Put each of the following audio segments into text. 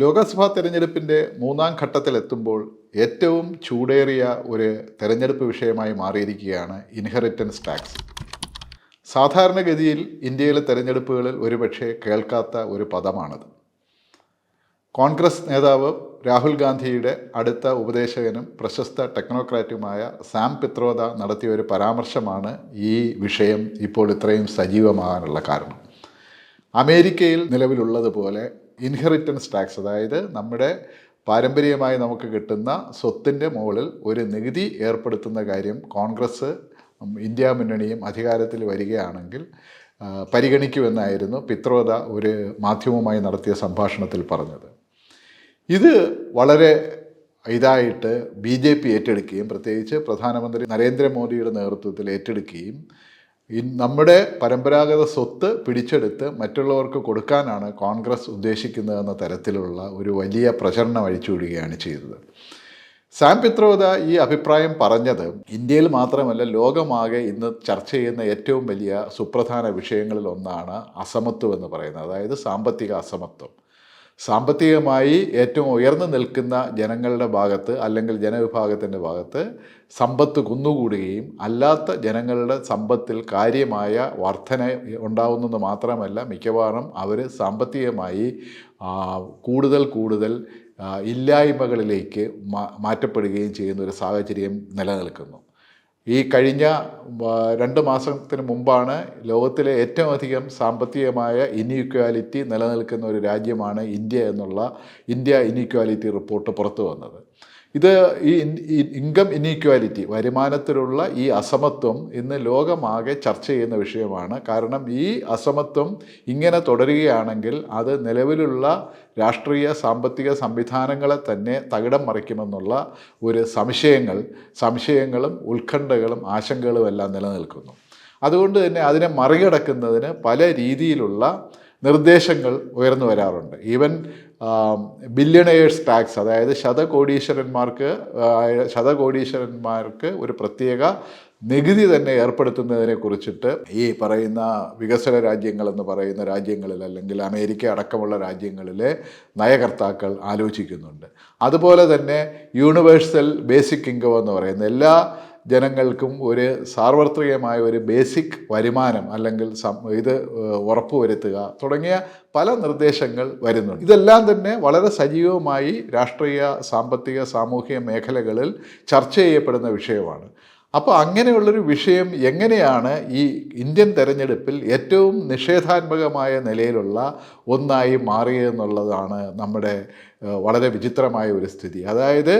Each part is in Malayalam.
ലോക്സഭാ തെരഞ്ഞെടുപ്പിന്റെ മൂന്നാം ഘട്ടത്തിലെത്തുമ്പോൾ ഏറ്റവും ചൂടേറിയ ഒരു തെരഞ്ഞെടുപ്പ് വിഷയമായി മാറിയിരിക്കുകയാണ് ഇൻഹെറിറ്റൻസ് ടാക്സ്. സാധാരണഗതിയിൽ ഇന്ത്യയിലെ തെരഞ്ഞെടുപ്പുകളിൽ ഒരുപക്ഷെ കേൾക്കാത്ത ഒരു പദമാണത്. കോൺഗ്രസ് നേതാവ് രാഹുൽ ഗാന്ധിയുടെ അടുത്ത ഉപദേശകനും പ്രശസ്ത ടെക്നോക്രാറ്റുമായ സാം പിത്രോദ നടത്തിയ ഒരു പരാമർശമാണ് ഈ വിഷയം ഇപ്പോൾ ഇത്രയും സജീവമാകാനുള്ള കാരണം. അമേരിക്കയിൽ നിലവിലുള്ളതുപോലെ ഇൻഹെറിറ്റൻസ് ടാക്സ് അതായത് നമ്മുടെ പാരമ്പര്യമായി നമുക്ക് കിട്ടുന്ന സ്വത്തിന്റെ മുകളിൽ ഒരു നികുതി ഏർപ്പെടുത്തുന്ന കാര്യം കോൺഗ്രസ് ഇന്ത്യ മുന്നണിയും അധികാരത്തിൽ വരികയാണെങ്കിൽ പരിഗണിക്കുമെന്നായിരുന്നു പിത്രോദ ഒരു മാധ്യമവുമായി നടത്തിയ സംഭാഷണത്തിൽ പറഞ്ഞത്. ഇത് വളരെ ഇതായിട്ട് ബി ജെ പി ഏറ്റെടുക്കുകയും പ്രത്യേകിച്ച് പ്രധാനമന്ത്രി നരേന്ദ്രമോദിയുടെ നേതൃത്വത്തിൽ ഏറ്റെടുക്കുകയും നമ്മുടെ പരമ്പരാഗത സ്വത്ത് പിടിച്ചെടുത്ത് മറ്റുള്ളവർക്ക് കൊടുക്കാനാണ് കോൺഗ്രസ് ഉദ്ദേശിക്കുന്നതെന്ന തരത്തിലുള്ള ഒരു വലിയ പ്രചരണം അഴിച്ചുവിടുകയാണ് ചെയ്തത്. സാം പിത്രോദ ഈ അഭിപ്രായം പറഞ്ഞത് ഇന്ത്യയിൽ മാത്രമല്ല ലോകമാകെ ഇന്ന് ചർച്ച ചെയ്യുന്ന ഏറ്റവും വലിയ സുപ്രധാന വിഷയങ്ങളിൽ ഒന്നാണ് അസമത്വം എന്ന് പറയുന്നത്. അതായത് സാമ്പത്തിക അസമത്വം. സാമ്പത്തികമായി ഏറ്റവും ഉയർന്നു നിൽക്കുന്ന ജനങ്ങളുടെ ഭാഗത്ത് അല്ലെങ്കിൽ ജനവിഭാഗത്തിന്റെ ഭാഗത്ത് സമ്പത്ത് കുന്നുകൂടുകയും അല്ലാത്ത ജനങ്ങളുടെ സമ്പത്തിൽ കാര്യമായ വർധന ഉണ്ടാവുന്നത് മാത്രമല്ല മിക്കവാറും അവർ സാമ്പത്തികമായി കൂടുതൽ കൂടുതൽ ഇല്ലായ്മകളിലേക്ക് മാറ്റപ്പെടുകയും ചെയ്യുന്ന ഒരു സാഹചര്യം നിലനിൽക്കുന്നു. ഈ കഴിഞ്ഞ രണ്ട് മാസത്തിന് മുമ്പാണ് ലോകത്തിലെ ഏറ്റവും അധികം സാമ്പത്തികമായ ഇൻഇക്വാലിറ്റി നിലനിൽക്കുന്ന ഒരു രാജ്യമാണ് ഇന്ത്യ എന്നുള്ള ഇന്ത്യ ഇൻഇക്വാലിറ്റി റിപ്പോർട്ട് പുറത്തു വന്നത്. ഇത് ഈ ഇൻകം ഇനീക്വാലിറ്റി വരുമാനത്തിലുള്ള ഈ അസമത്വം ഇന്ന് ലോകമാകെ ചർച്ച ചെയ്യുന്ന വിഷയമാണ്. കാരണം ഈ അസമത്വം ഇങ്ങനെ തുടരുകയാണെങ്കിൽ അത് നിലവിലുള്ള രാഷ്ട്രീയ സാമ്പത്തിക സംവിധാനങ്ങളെ തന്നെ തകിടം മറിക്കുമെന്നുള്ള ഒരു സംശയങ്ങൾ സംശയങ്ങളും ഉത്കണ്ഠകളും ആശങ്കകളും എല്ലാം നിലനിൽക്കുന്നു. അതുകൊണ്ട് തന്നെ അതിനെ മറികടക്കുന്നതിന് പല രീതിയിലുള്ള നിർദ്ദേശങ്ങൾ ഉയർന്നു വരാറുണ്ട്. ഈവൻ ബില്യണേഴ്സ് ടാക്സ് അതായത് ശതകോടീശ്വരന്മാർക്ക് ശതകോടീശ്വരന്മാർക്ക് ഒരു പ്രത്യേക നികുതി തന്നെ ഏർപ്പെടുത്തുന്നതിനെ കുറിച്ചിട്ട് ഈ പറയുന്ന വികസന രാജ്യങ്ങളെന്ന് പറയുന്ന രാജ്യങ്ങളിൽ അല്ലെങ്കിൽ അമേരിക്ക അടക്കമുള്ള രാജ്യങ്ങളിലെ നയകർത്താക്കൾ ആലോചിക്കുന്നുണ്ട്. അതുപോലെ തന്നെ യൂണിവേഴ്സൽ ബേസിക് ഇൻകം എന്ന് പറയുന്ന എല്ലാ ജനങ്ങൾക്കും ഒരു സാർവത്രികമായ ഒരു ബേസിക് വരുമാനം അല്ലെങ്കിൽ ഇത് ഉറപ്പ് ഉറപ്പുവരുത്തുക തുടങ്ങിയ പല നിർദ്ദേശങ്ങൾ വരുന്നുണ്ട്. ഇതെല്ലാം തന്നെ വളരെ സജീവമായി രാഷ്ട്രീയ സാമ്പത്തിക സാമൂഹിക മേഖലകളിൽ ചർച്ച ചെയ്യപ്പെടുന്ന വിഷയമാണ്. അപ്പോൾ അങ്ങനെയുള്ളൊരു വിഷയം എങ്ങനെയാണ് ഈ ഇന്ത്യൻ തെരഞ്ഞെടുപ്പിൽ ഏറ്റവും നിഷേധാത്മകമായ നിലയിലുള്ള ഒന്നായി മാറിയെന്നുള്ളതാണ് നമ്മുടെ വളരെ വിചിത്രമായ ഒരു സ്ഥിതി. അതായത്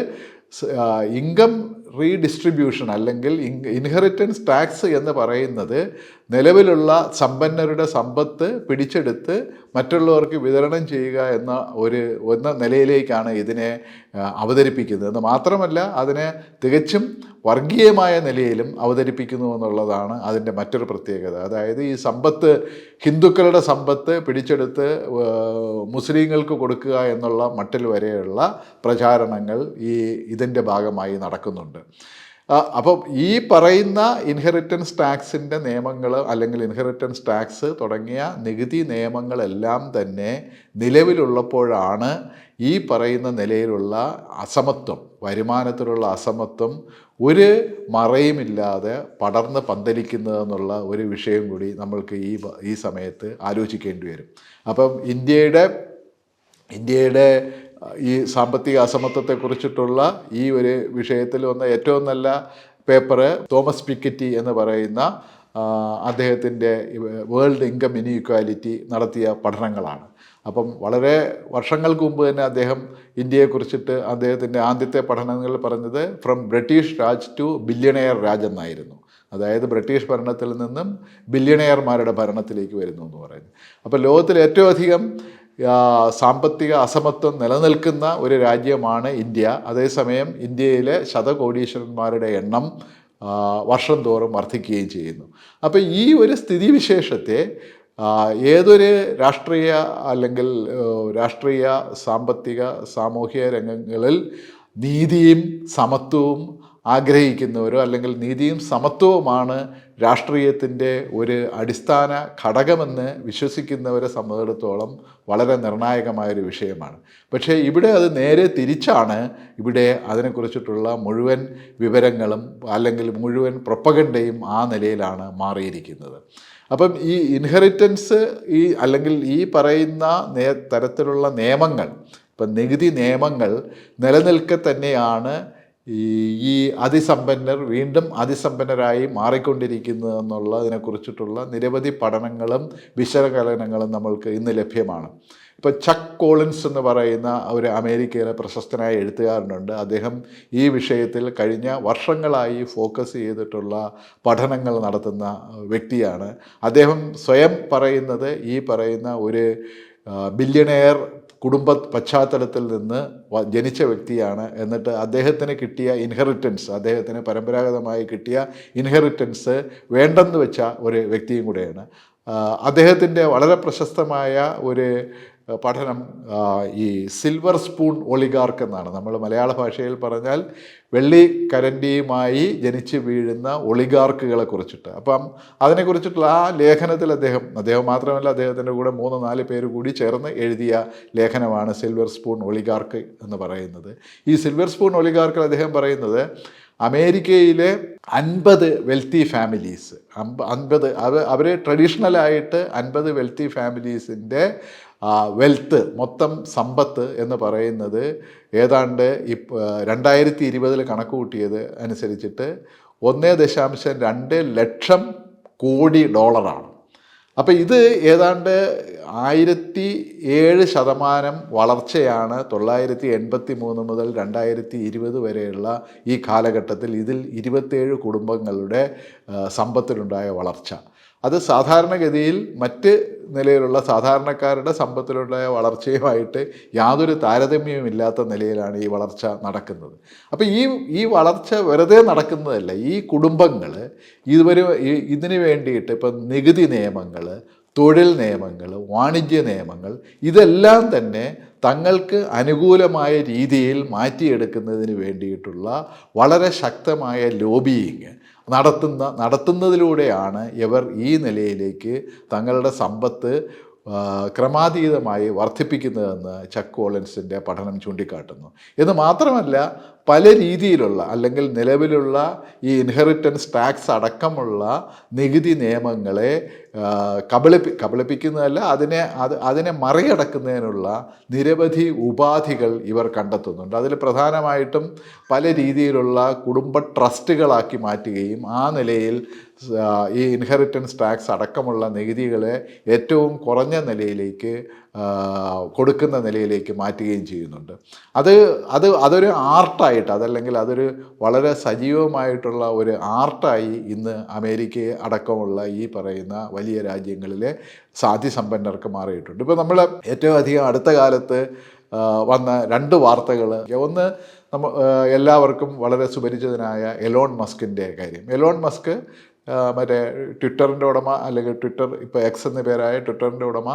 ഇൻകം റീഡിസ്ട്രിബ്യൂഷൻ അല്ലെങ്കിൽ ഇൻഹെറിറ്റൻസ് ടാക്സ് എന്ന് പറയുന്നത് നിലവിലുള്ള സമ്പന്നരുടെ സമ്പത്ത് പിടിച്ചെടുത്ത് മറ്റുള്ളവർക്ക് വിതരണം ചെയ്യുക എന്ന ഒരു എന്ന നിലയിലേക്കാണ് ഇതിനെ അവതരിപ്പിക്കുന്നത്. എന്ന് മാത്രമല്ല അതിനെ തികച്ചും വർഗീയമായ നിലയിലും അവതരിപ്പിക്കുന്നു എന്നുള്ളതാണ് അതിന്റെ മറ്റൊരു പ്രത്യേകത. അതായത് ഈ സമ്പത്ത് ഹിന്ദുക്കളുടെ സമ്പത്ത് പിടിച്ചെടുത്ത് മുസ്ലിങ്ങൾക്ക് കൊടുക്കുക എന്നുള്ള മട്ടിൽ വരെയുള്ള പ്രചാരണങ്ങൾ ഈ ഇതിന്റെ ഭാഗമായി നടക്കുന്നുണ്ട്. അപ്പം ഈ പറയുന്ന ഇൻഹെറിറ്റൻസ് ടാക്സിന്റെ നിയമങ്ങൾ അല്ലെങ്കിൽ ഇൻഹെറിറ്റൻസ് ടാക്സ് തുടങ്ങിയ നികുതി നിയമങ്ങളെല്ലാം തന്നെ നിലവിലുള്ളപ്പോഴാണ് ഈ പറയുന്ന നിലയിലുള്ള അസമത്വം വരുമാനത്തിലുള്ള അസമത്വം ഒരു മറയുമില്ലാതെ പടർന്ന് പന്തലിക്കുന്നതെന്നുള്ള ഒരു വിഷയം കൂടി നമ്മൾക്ക് ഈ ഈ സമയത്ത് ആലോചിക്കേണ്ടി വരും. അപ്പം ഇന്ത്യയുടെ ഇന്ത്യയുടെ ഈ സാമ്പത്തിക അസമത്വത്തെക്കുറിച്ചിട്ടുള്ള ഈ ഒരു വിഷയത്തിൽ വന്ന ഏറ്റവും നല്ല പേപ്പറ് തോമസ് പിക്കറ്റി എന്ന് പറയുന്ന അദ്ദേഹത്തിന്റെ വേൾഡ് ഇൻകം ഇൻഇക്വാലിറ്റി നടത്തിയ പഠനങ്ങളാണ്. അപ്പം വളരെ വർഷങ്ങൾക്ക് മുമ്പ് തന്നെ അദ്ദേഹം ഇന്ത്യയെക്കുറിച്ചിട്ട് അദ്ദേഹത്തിന്റെ ആദ്യത്തെ പഠനങ്ങൾ പറഞ്ഞത് from British Raj to billionaire Raj എന്നായിരുന്നു. അതായത് ബ്രിട്ടീഷ് ഭരണത്തിൽ നിന്നും ബില്യണയർമാരുടെ ഭരണത്തിലേക്ക് വരുന്നു എന്ന് പറയുന്നു അപ്പോൾ ലോകത്തിൽ ഏറ്റവും അധികം സാമ്പത്തിക അസമത്വം നിലനിൽക്കുന്ന ഒരു രാജ്യമാണ് ഇന്ത്യ. അതേസമയം ഇന്ത്യയിലെ ശതകോടീശ്വരന്മാരുടെ എണ്ണം വർഷം തോറും വർദ്ധിക്കുകയും ചെയ്യുന്നു. അപ്പോൾ ഈ ഒരു സ്ഥിതിവിശേഷത്തെ ഏതൊരു രാഷ്ട്രീയ അല്ലെങ്കിൽ രാഷ്ട്രീയ സാമ്പത്തിക സാമൂഹിക രംഗങ്ങളിൽ നീതിയും സമത്വവും ആഗ്രഹിക്കുന്നവരോ അല്ലെങ്കിൽ നീതിയും സമത്വവുമാണ് രാഷ്ട്രീയത്തിന്റെ ഒരു അടിസ്ഥാന ഘടകമെന്ന് വിശ്വസിക്കുന്നവരെ സംബന്ധിച്ചിടത്തോളം വളരെ നിർണായകമായൊരു വിഷയമാണ്. പക്ഷേ ഇവിടെ അത് നേരെ തിരിച്ചാണ് ഇവിടെ അതിനെക്കുറിച്ചിട്ടുള്ള മുഴുവൻ വിവരങ്ങളും അല്ലെങ്കിൽ മുഴുവൻ പ്രൊപ്പഗണ്ടയും ആ നിലയിലാണ് മാറിയിരിക്കുന്നത്. അപ്പം ഈ ഇൻഹെറിറ്റൻസ് ഈ അല്ലെങ്കിൽ ഈ പറയുന്ന തരത്തിലുള്ള നിയമങ്ങൾ ഇപ്പം നികുതി നിയമങ്ങൾ നിലനിൽക്കെ തന്നെയാണ് ഈ അതിസമ്പന്നർ വീണ്ടും അതിസമ്പന്നരായി മാറിക്കൊണ്ടിരിക്കുന്നു എന്നുള്ളതിനെക്കുറിച്ചിട്ടുള്ള നിരവധി പഠനങ്ങളും വിശകലനങ്ങളും നമ്മൾക്ക് ഇന്ന് ലഭ്യമാണ്. ഇപ്പോൾ ചക്ക് കോളിൻസ് എന്ന് പറയുന്ന ഒരു അമേരിക്കയിലെ പ്രശസ്തനായ എഴുത്തുകാരനുണ്ട്. അദ്ദേഹം ഈ വിഷയത്തിൽ കഴിഞ്ഞ വർഷങ്ങളായി ഫോക്കസ് ചെയ്തിട്ടുള്ള പഠനങ്ങൾ നടത്തുന്ന വ്യക്തിയാണ്. അദ്ദേഹം സ്വയം പറയുന്നത് ഈ പറയുന്ന ഒരു ബില്യണയർ കുടുംബ പശ്ചാത്തലത്തിൽ നിന്ന് ജനിച്ച വ്യക്തിയാണ് എന്നിട്ട് അദ്ദേഹത്തിന് കിട്ടിയ ഇൻഹെറിറ്റൻസ് അദ്ദേഹത്തിന് പരമ്പരാഗതമായി കിട്ടിയ ഇൻഹെറിറ്റൻസ് വേണ്ടെന്ന് വെച്ച ഒരു വ്യക്തിയും കൂടെയാണ്. അദ്ദേഹത്തിന്റെ വളരെ പ്രശസ്തമായ ഒരു പഠനം ഈ സിൽവർ സ്പൂൺ ഒളിഗാർക്ക് എന്നാണ് നമ്മൾ മലയാള ഭാഷയിൽ പറഞ്ഞാൽ വെള്ളി കരണ്ടിയുമായി ജനിച്ച് വീഴുന്ന ഒളിഗാർക്കുകളെ കുറിച്ചിട്ട്. അപ്പം അതിനെക്കുറിച്ചിട്ടുള്ള ആ ലേഖനത്തിൽ അദ്ദേഹം അദ്ദേഹം മാത്രമല്ല അദ്ദേഹത്തിന്റെ കൂടെ മൂന്ന് നാല് പേര് കൂടി ചേർന്ന് എഴുതിയ ലേഖനമാണ് സിൽവർ സ്പൂൺ ഒളിഗാർക്ക് എന്ന് പറയുന്നത്. ഈ സിൽവർ സ്പൂൺ ഒളിഗാർക്കിൽ അദ്ദേഹം പറയുന്നത് അമേരിക്കയിലെ അൻപത് വെൽത്തി ഫാമിലീസ് അൻപത് അവർ അവർ ട്രഡീഷണലായിട്ട് അൻപത് വെൽത്തി ഫാമിലീസിന്റെ വെൽത്ത് മൊത്തം സമ്പത്ത് എന്ന് പറയുന്നത് ഏതാണ്ട് ഇപ്പ രണ്ടായിരത്തി ഇരുപതിൽ കണക്ക് കൂട്ടിയത് അനുസരിച്ചിട്ട് ഒന്നേ ദശാംശം രണ്ട് ലക്ഷം കോടി ഡോളറാണ്. അപ്പോൾ ഇത് ഏതാണ്ട് ആയിരത്തി ഏഴ് ശതമാനം വളർച്ചയാണ് തൊള്ളായിരത്തി എൺപത്തി മൂന്ന് മുതൽ രണ്ടായിരത്തി ഇരുപത് വരെയുള്ള ഈ കാലഘട്ടത്തിൽ ഇതിൽ ഇരുപത്തേഴ് കുടുംബങ്ങളുടെ സമ്പത്തിലുണ്ടായ വളർച്ച. അത് സാധാരണഗതിയിൽ മറ്റ് നിലയിലുള്ള സാധാരണക്കാരുടെ സമ്പത്തിലുള്ള വളർച്ചയുമായിട്ട് യാതൊരു താരതമ്യവുമില്ലാത്ത നിലയിലാണ് ഈ വളർച്ച നടക്കുന്നത്. അപ്പോൾ ഈ ഈ വളർച്ച വെറുതെ നടക്കുന്നതല്ല ഈ കുടുംബങ്ങൾ ഇതുവരെ ഇതിനു വേണ്ടിയിട്ട് ഇപ്പം നികുതി നിയമങ്ങൾ തൊഴിൽ നിയമങ്ങൾ വാണിജ്യ നിയമങ്ങൾ ഇതെല്ലാം തന്നെ തങ്ങൾക്ക് അനുകൂലമായ രീതിയിൽ മാറ്റിയെടുക്കുന്നതിന് വേണ്ടിയിട്ടുള്ള വളരെ ശക്തമായ ലോബിയിങ് നടത്തുന്ന നടത്തുന്നതിലൂടെയാണ് ഇവർ ഈ നിലയിലേക്ക് തങ്ങളുടെ സമ്പത്ത് ക്രമാതീതമായി വർദ്ധിപ്പിക്കുന്നതെന്ന് ചക്ക് ഓളൻസിന്റെ പഠനം ചൂണ്ടിക്കാട്ടുന്നു. എന്ന് മാത്രമല്ല പല രീതിയിലുള്ള അല്ലെങ്കിൽ നിലവിലുള്ള ഈ ഇൻഹെറിറ്റൻസ് ടാക്സ് അടക്കമുള്ള നികുതി നിയമങ്ങളെ കബളിപ്പി കബളിപ്പിക്കുന്നതല്ല അതിനെ അത് അതിനെ മറികടക്കുന്നതിനുള്ള നിരവധി ഉപാധികൾ ഇവർ കണ്ടെത്തുന്നുണ്ട്. അതിൽ പ്രധാനമായിട്ടും പല രീതിയിലുള്ള കുടുംബ ട്രസ്റ്റുകളാക്കി മാറ്റുകയും ആ നിലയിൽ ഈ ഇൻഹെറിറ്റൻസ് ടാക്സ് അടക്കമുള്ള നികുതികളെ ഏറ്റവും കുറഞ്ഞ നിലയിലേക്ക് കൊടുക്കുന്ന നിലയിലേക്ക് മാറ്റുകയും ചെയ്യുന്നുണ്ട്. അത് അത് അതൊരു ആർട്ടായിട്ട് അതല്ലെങ്കിൽ അതൊരു വളരെ സജീവമായിട്ടുള്ള ഒരു ആർട്ടായി ഇന്ന് അമേരിക്കയെ അടക്കമുള്ള ഈ പറയുന്ന വലിയ രാജ്യങ്ങളിലെ സാധ്യസമ്പന്നർക്ക് മാറിയിട്ടുണ്ട്. ഇപ്പോൾ നമ്മൾ ഏറ്റവും അധികം അടുത്ത കാലത്ത് വന്ന രണ്ട് വാർത്തകൾ ഒന്ന് നമ്മ എല്ലാവർക്കും വളരെ സുപരിചിതനായ എലോൺ മസ്കിന്റെ കാര്യം. എലോൺ മസ്ക് മറ്റേ ട്വിറ്ററിന്റെ ഉടമ അല്ലെങ്കിൽ ട്വിറ്റർ ഇപ്പോൾ എക്സ് എന്ന പേരായ ട്വിറ്ററിന്റെ ഉടമ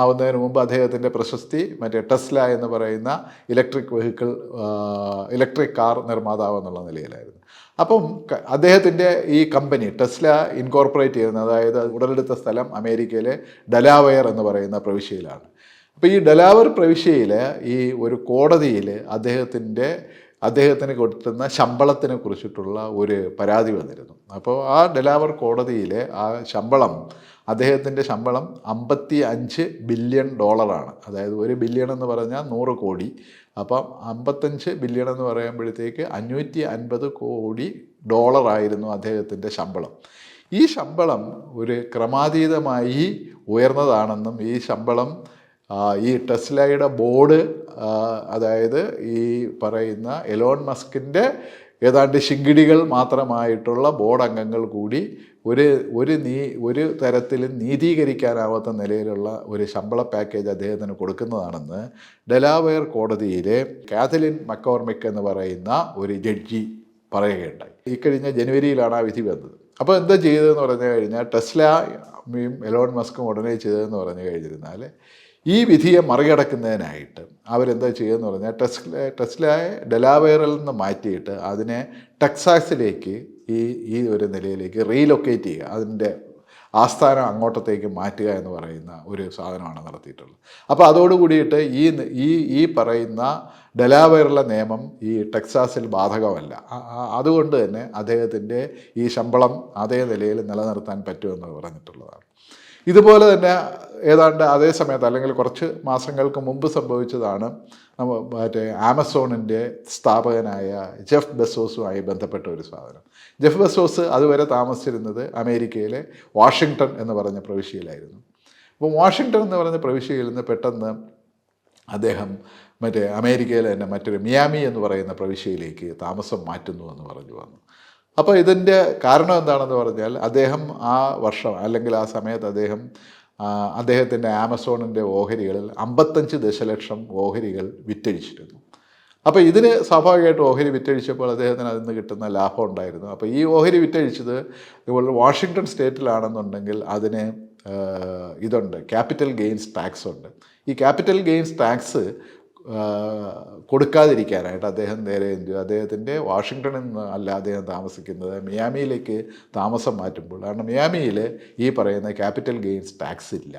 ആവുന്നതിന് മുമ്പ് അദ്ദേഹത്തിന്റെ പ്രശസ്തി മറ്റേ ടെസ്ല എന്ന് പറയുന്ന ഇലക്ട്രിക് വെഹിക്കിൾ ഇലക്ട്രിക് കാർ നിർമ്മാതാവ് എന്നുള്ള നിലയിലായിരുന്നു. അപ്പം അദ്ദേഹത്തിന്റെ ഈ കമ്പനി ടെസ്ല ഇൻകോർപ്പറേറ്റ് ചെയ്യുന്ന അതായത് ഉടലെടുത്ത സ്ഥലം അമേരിക്കയിലെ ഡലാവയർ എന്ന് പറയുന്ന പ്രവിശ്യയിലാണ്. അപ്പോൾ ഈ ഡലാവർ പ്രവിശ്യയിൽ ഈ ഒരു കോടതിയിൽ അദ്ദേഹത്തിന്റെ അദ്ദേഹത്തിന് കൊടുത്തുന്ന ശമ്പളത്തിനെ കുറിച്ചിട്ടുള്ള ഒരു പരാതി വന്നിരുന്നു. അപ്പോൾ ആ ഡലാവർ കോടതിയിലെ ആ ശമ്പളം അദ്ദേഹത്തിന്റെ ശമ്പളം അമ്പത്തി അഞ്ച് ബില്യൺ ഡോളറാണ്. അതായത് ഒരു ബില്യൺ എന്ന് പറഞ്ഞാൽ നൂറ് കോടി. അപ്പം അമ്പത്തഞ്ച് ബില്യൺ എന്ന് പറയുമ്പോഴത്തേക്ക് അഞ്ഞൂറ്റി അൻപത് കോടി ഡോളറായിരുന്നു അദ്ദേഹത്തിന്റെ ശമ്പളം. ഈ ശമ്പളം ഒരു ക്രമാതീതമായി ഉയർന്നതാണെന്നും ഈ ശമ്പളം ഈ ടെസ്ലയുടെ ബോർഡ് അതായത് ഈ പറയുന്ന എലോൺ മസ്കിന്റെ ഏതാണ്ട് ശിങ്കിടികൾ മാത്രമായിട്ടുള്ള ബോർഡ് അംഗങ്ങൾ കൂടി ഒരു ഒരു നീ ഒരു തരത്തിലും നീതീകരിക്കാനാവാത്ത നിലയിലുള്ള ഒരു ശമ്പള പാക്കേജ് അദ്ദേഹത്തിന് കൊടുക്കുന്നതാണെന്ന് ഡെലാവെയർ കോടതിയിലെ കാഥലിൻ മക്കോർമിക് എന്ന് പറയുന്ന ഒരു ജഡ്ജി പറയുകയുണ്ടായി. ഇക്കഴിഞ്ഞ ജനുവരിയിലാണ് ആ വിധി വന്നത്. അപ്പോൾ എന്താ ചെയ്തതെന്ന് പറഞ്ഞു കഴിഞ്ഞാൽ ടെസ്ലയും എലോൺ മസ്കും ഉടനെ ചെയ്തതെന്ന് പറഞ്ഞു കഴിഞ്ഞിരുന്നാൽ ഈ വിധിയെ മറികടക്കുന്നതിനായിട്ട് അവരെന്താ ചെയ്യുമെന്ന് പറഞ്ഞാൽ ടെസ്ല ടെസ്ലയെ ഡെലാവെയറിൽ നിന്ന് മാറ്റിയിട്ട് അതിനെ ടെക്സാസിലേക്ക് ഈ ഈ ഒരു നിലയിലേക്ക് റീലൊക്കേറ്റ് ചെയ്യുക. അതിന്റെ ആസ്ഥാനം അങ്ങോട്ടത്തേക്ക് മാറ്റുക എന്ന് പറയുന്ന ഒരു സാധനമാണ് നടത്തിയിട്ടുള്ളത്. അപ്പോൾ അതോടുകൂടിയിട്ട് ഈ ഈ ഈ പറയുന്ന ഡെലാവെയറിലെ നിയമം ഈ ടെക്സാസിൽ ബാധകമല്ല. അതുകൊണ്ട് തന്നെ അദ്ദേഹത്തിന്റെ ഈ ശമ്പളം അതേ നിലയിൽ നിലനിർത്താൻ പറ്റുമെന്ന് പറഞ്ഞിട്ടുള്ളതാണ്. ഇതുപോലെ തന്നെ ഏതാണ്ട് അതേ സമയത്ത് അല്ലെങ്കിൽ കുറച്ച് മാസങ്ങൾക്ക് മുമ്പ് സംഭവിച്ചതാണ്. നമ്മൾ മറ്റേ ആമസോണിന്റെ സ്ഥാപകനായ ജെഫ് ബെസോസുമായി ബന്ധപ്പെട്ട ഒരു സാധനം. ജെഫ് ബെസോസ് അതുവരെ താമസിച്ചിരുന്നത് അമേരിക്കയിലെ വാഷിങ്ടൺ എന്ന് പറഞ്ഞ പ്രവിശ്യയിലായിരുന്നു. അപ്പോൾ വാഷിങ്ടൺ എന്ന് പറഞ്ഞ പ്രവിശ്യയിൽ നിന്ന് പെട്ടെന്ന് അദ്ദേഹം മറ്റേ അമേരിക്കയിലെ തന്നെ മറ്റൊരു മിയാമി എന്ന് പറയുന്ന പ്രവിശ്യയിലേക്ക് താമസം മാറ്റുന്നു എന്ന് പറഞ്ഞു വന്നു. അപ്പോൾ ഇതിന്റെ കാരണം എന്താണെന്ന് പറഞ്ഞാൽ അദ്ദേഹം ആ വർഷം അല്ലെങ്കിൽ ആ സമയത്ത് അദ്ദേഹം അദ്ദേഹത്തിന്റെ ആമസോണിന്റെ ഓഹരികളിൽ അമ്പത്തഞ്ച് ദശലക്ഷം ഓഹരികൾ വിറ്റഴിച്ചിരുന്നു. അപ്പോൾ ഇതിന് സ്വാഭാവികമായിട്ട് ഓഹരി വിറ്റഴിച്ചപ്പോൾ അദ്ദേഹത്തിന് അതിൽ നിന്ന് കിട്ടുന്ന ലാഭം ഉണ്ടായിരുന്നു. അപ്പോൾ ഈ ഓഹരി വിറ്റഴിച്ചത് ഇതുപോലെ വാഷിങ്ടൺ സ്റ്റേറ്റിലാണെന്നുണ്ടെങ്കിൽ അതിന് ഇതുണ്ട്. ക്യാപിറ്റൽ ഗെയിൻസ് ടാക്സ് ഉണ്ട് ഈ ക്യാപിറ്റൽ ഗെയിൻസ് ടാക്സ് കൊടുക്കാതിരിക്കാനായിട്ട് അദ്ദേഹം നേരെ എന്ത്? അദ്ദേഹത്തിന്റെ വാഷിങ്ടണിൽ നിന്ന് അല്ല അദ്ദേഹം താമസിക്കുന്നത് മിയാമിയിലേക്ക് താമസം മാറ്റുമ്പോൾ കാരണം മിയാമിയിൽ ഈ പറയുന്ന ക്യാപിറ്റൽ ഗെയിൻസ് ടാക്സ് ഇല്ല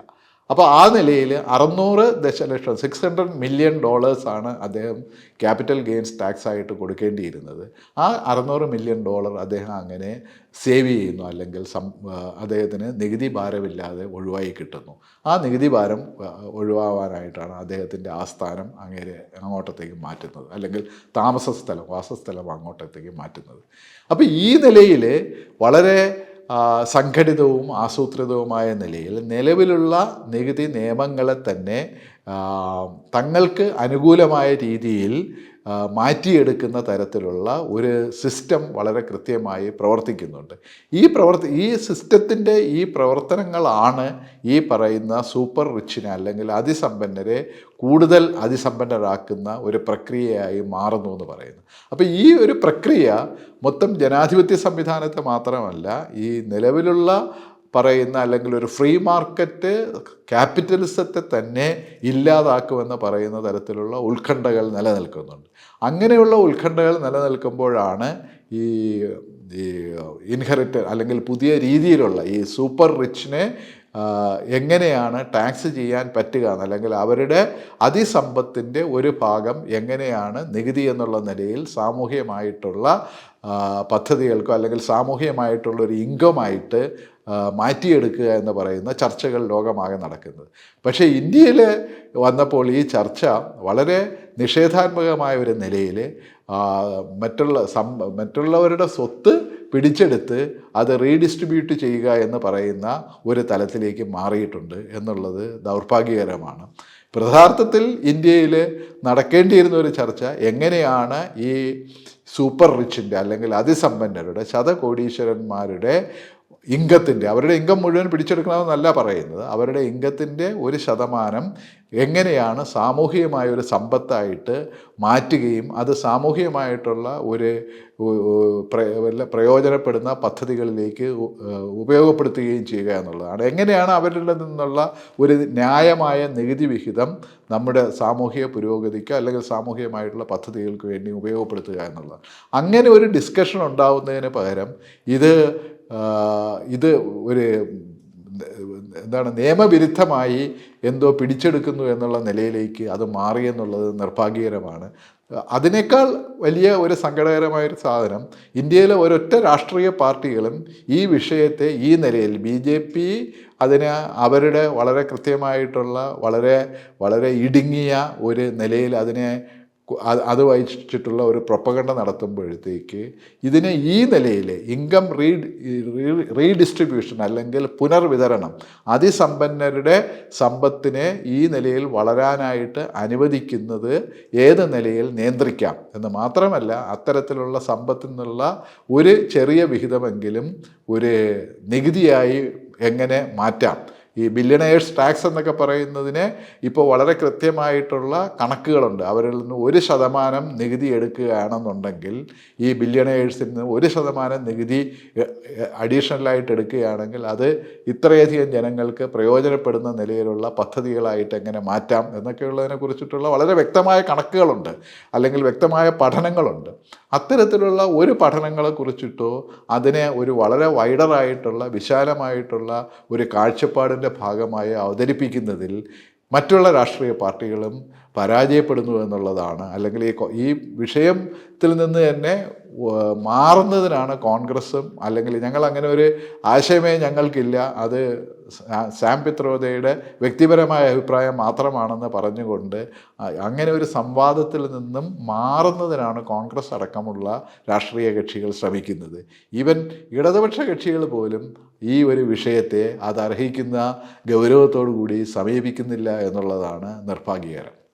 അപ്പോൾ ആ നിലയിൽ അറുന്നൂറ് ദശലക്ഷം സിക്സ് ഹൺഡ്രഡ് മില്യൺ ഡോളേഴ്സാണ് അദ്ദേഹം ക്യാപിറ്റൽ ഗെയിൻസ് ടാക്സ് ആയിട്ട് കൊടുക്കേണ്ടിയിരുന്നത്. ആ അറുന്നൂറ് മില്യൺ ഡോളർ അദ്ദേഹം അങ്ങനെ സേവ് ചെയ്യുന്നു അല്ലെങ്കിൽ സം അദ്ദേഹത്തിന് നികുതി ഭാരമില്ലാതെ ഒഴിവായി കിട്ടുന്നു. ആ നികുതി ഭാരം ഒഴിവാകാനായിട്ടാണ് അദ്ദേഹത്തിന്റെ ആസ്ഥാനം അങ്ങേരെ അങ്ങോട്ടത്തേക്ക് മാറ്റുന്നത് അല്ലെങ്കിൽ താമസ സ്ഥലം വാസസ്ഥലം അങ്ങോട്ടത്തേക്ക് മാറ്റുന്നത്. അപ്പോൾ ഈ നിലയിൽ വളരെ സംഘടിതവും ആസൂത്രിതവുമായ നിലയിൽ നിലവിലുള്ള നികുതി നിയമങ്ങളെ തന്നെ തങ്ങൾക്ക് അനുകൂലമായ രീതിയിൽ മാറ്റിയെടുക്കുന്ന തരത്തിലുള്ള ഒരു സിസ്റ്റം വളരെ കൃത്യമായി പ്രവർത്തിക്കുന്നുണ്ട്. ഈ പ്രവർത്തി ഈ സിസ്റ്റത്തിന്റെ ഈ പ്രവർത്തനങ്ങളാണ് ഈ പറയുന്ന സൂപ്പർ റിച്ചിനെ അല്ലെങ്കിൽ അതിസമ്പന്നരെ കൂടുതൽ അതിസമ്പന്നരാക്കുന്ന ഒരു പ്രക്രിയയായി മാറുന്നു എന്ന് പറയുന്നു. അപ്പോൾ ഈ ഒരു പ്രക്രിയ മൊത്തം ജനാധിപത്യ സംവിധാനത്തെ മാത്രമല്ല ഈ നിലവിലുള്ള പറയുന്ന അല്ലെങ്കിൽ ഒരു ഫ്രീ മാർക്കറ്റ് ക്യാപിറ്റലിസത്തെ തന്നെ ഇല്ലാതാക്കുമെന്ന് പറയുന്ന തരത്തിലുള്ള ഉത്കണ്ഠകൾ നിലനിൽക്കുന്നുണ്ട്. അങ്ങനെയുള്ള ഉത്കണ്ഠകൾ നിലനിൽക്കുമ്പോഴാണ് ഈ ഈ ഇൻഹെറിറ്റ് അല്ലെങ്കിൽ പുതിയ രീതിയിലുള്ള ഈ സൂപ്പർ റിച്ചിനെ എങ്ങനെയാണ് ടാക്സ് ചെയ്യാൻ പറ്റുക അല്ലെങ്കിൽ അവരുടെ അതിസമ്പത്തിന്റെ ഒരു ഭാഗം എങ്ങനെയാണ് നികുതി എന്നുള്ള നിലയിൽ സാമൂഹ്യമായിട്ടുള്ള പദ്ധതികൾക്കോ അല്ലെങ്കിൽ സാമൂഹികമായിട്ടുള്ള ഒരു ഇൻകമായിട്ട് മാറ്റിയെടുക്കുക എന്ന് പറയുന്ന ചർച്ചകൾ ലോകമാകെ നടക്കുന്നത്. പക്ഷേ ഇന്ത്യയിൽ വന്നപ്പോൾ ഈ ചർച്ച വളരെ നിഷേധാത്മകമായ ഒരു നിലയിൽ മറ്റുള്ള സം മറ്റുള്ളവരുടെ സ്വത്ത് പിടിച്ചെടുത്ത് അത് റീഡിസ്ട്രിബ്യൂട്ട് ചെയ്യുക എന്ന് പറയുന്ന ഒരു തലത്തിലേക്ക് മാറിയിട്ടുണ്ട് എന്നുള്ളത് ദൗർഭാഗ്യകരമാണ്. യഥാർത്ഥത്തിൽ ഇന്ത്യയിൽ നടക്കേണ്ടിയിരുന്ന ഒരു ചർച്ച എങ്ങനെയാണ് ഈ സൂപ്പർ റിച്ചിന്റെ അല്ലെങ്കിൽ അതിസമ്പന്നരുടെ ശതകോടീശ്വരന്മാരുടെ ഇംഗത്തിന്റെ അവരുടെ ഇംഗം മുഴുവൻ പിടിച്ചെടുക്കണമെന്നല്ല പറയുന്നത്. അവരുടെ ഇംഗത്തിന്റെ ഒരു ശതമാനം എങ്ങനെയാണ് സാമൂഹികമായ ഒരു സമ്പത്തായിട്ട് മാറ്റുകയും അത് സാമൂഹികമായിട്ടുള്ള ഒരു പ്രയോജനപ്പെടുന്ന പദ്ധതികളിലേക്ക് ഉപയോഗപ്പെടുത്തുകയും ചെയ്യുക എന്നുള്ളതാണ്. എങ്ങനെയാണ് അവരുടെ നിന്നുള്ള ഒരു ന്യായമായ നികുതി വിഹിതം നമ്മുടെ സാമൂഹിക പുരോഗതിക്ക് അല്ലെങ്കിൽ സാമൂഹികമായിട്ടുള്ള പദ്ധതികൾക്ക് വേണ്ടി ഉപയോഗപ്പെടുത്തുക എന്നുള്ളത് അങ്ങനെ ഒരു ഡിസ്കഷൻ ഉണ്ടാവുന്നതിന് പകരം ഇത് ഇത് ഒരു എന്താണ് നിയമവിരുദ്ധമായി എന്തോ പിടിച്ചെടുക്കുന്നു എന്നുള്ള നിലയിലേക്ക് അത് മാറിയെന്നുള്ളത് നിർഭാഗ്യകരമാണ്. അതിനേക്കാൾ വലിയ ഒരു സങ്കടകരമായൊരു സാധനം ഇന്ത്യയിലെ ഒരൊറ്റ രാഷ്ട്രീയ പാർട്ടികളും ഈ വിഷയത്തെ ഈ നിലയിൽ ബി ജെ പി അതിന് അവരുടെ വളരെ കൃത്യമായിട്ടുള്ള വളരെ വളരെ ഇടുങ്ങിയ ഒരു നിലയിൽ അതിനെ അത് വഹിച്ചിട്ടുള്ള ഒരു പ്രൊപ്പഗണ്ട നടത്തുമ്പോഴത്തേക്ക് ഇതിനെ ഈ നിലയിൽ ഇൻകം റീ റീഡിസ്ട്രിബ്യൂഷൻ അല്ലെങ്കിൽ പുനർവിതരണം അതിസമ്പന്നരുടെ സമ്പത്തിനെ ഈ നിലയിൽ വളരാനായിട്ട് അനുവദിക്കുന്നത് ഏത് നിലയിൽ നിയന്ത്രിക്കാം എന്ന് മാത്രമല്ല അത്തരത്തിലുള്ള സമ്പത്തിൽ നിന്നുള്ള ഒരു ചെറിയ വിഹിതമെങ്കിലും ഒരു നികുതിയായി എങ്ങനെ മാറ്റാം. ഈ ബില്യണേഴ്സ് ടാക്സ് എന്നൊക്കെ പറയുന്നതിന് ഇപ്പോൾ വളരെ കൃത്യമായിട്ടുള്ള കണക്കുകളുണ്ട്. അവരിൽ നിന്ന് ഒരു ശതമാനം നികുതി എടുക്കുകയാണെന്നുണ്ടെങ്കിൽ ഈ ബില്യണേഴ്സിൽ നിന്ന് ഒരു ശതമാനം നികുതി അഡീഷണലായിട്ട് എടുക്കുകയാണെങ്കിൽ അത് ഇത്രയധികം ജനങ്ങൾക്ക് പ്രയോജനപ്പെടുന്ന നിലയിലുള്ള പദ്ധതികളായിട്ട് എങ്ങനെ മാറ്റാം എന്നൊക്കെയുള്ളതിനെ കുറിച്ചിട്ടുള്ള വളരെ വ്യക്തമായ കണക്കുകളുണ്ട്. അല്ലെങ്കിൽ വ്യക്തമായ പഠനങ്ങളുണ്ട്. അത്തരത്തിലുള്ള ഒരു പഠനങ്ങളെ കുറിച്ചിട്ടോ അതിനെ ഒരു വളരെ വൈഡറായിട്ടുള്ള വിശാലമായിട്ടുള്ള ഒരു കാഴ്ചപ്പാടിന്റെ ഭാഗമായി അവതരിപ്പിക്കുന്നതിൽ മറ്റുള്ള രാഷ്ട്രീയ പാർട്ടികളും പരാജയപ്പെടുന്നു എന്നുള്ളതാണ്. അല്ലെങ്കിൽ ഈ ഈ വിഷയത്തിൽ നിന്ന് തന്നെ മാറുന്നതിനാണ് കോൺഗ്രസും അല്ലെങ്കിൽ ഞങ്ങൾ അങ്ങനെ ഒരു ആശയമേ ഞങ്ങൾക്കില്ല. അത് സാം പിത്രോദയുടെ വ്യക്തിപരമായ അഭിപ്രായം മാത്രമാണെന്ന് പറഞ്ഞുകൊണ്ട് അങ്ങനെ ഒരു സംവാദത്തിൽ നിന്നും മാറുന്നതിനാണ് കോൺഗ്രസ് അടക്കമുള്ള രാഷ്ട്രീയ കക്ഷികൾ ശ്രമിക്കുന്നത്. ഈവൻ ഇടതുപക്ഷ കക്ഷികൾ പോലും ഈ ഒരു വിഷയത്തെ അത് അർഹിക്കുന്ന ഗൗരവത്തോടു കൂടി സമീപിക്കുന്നില്ല എന്നുള്ളതാണ് നിർഭാഗ്യകരം.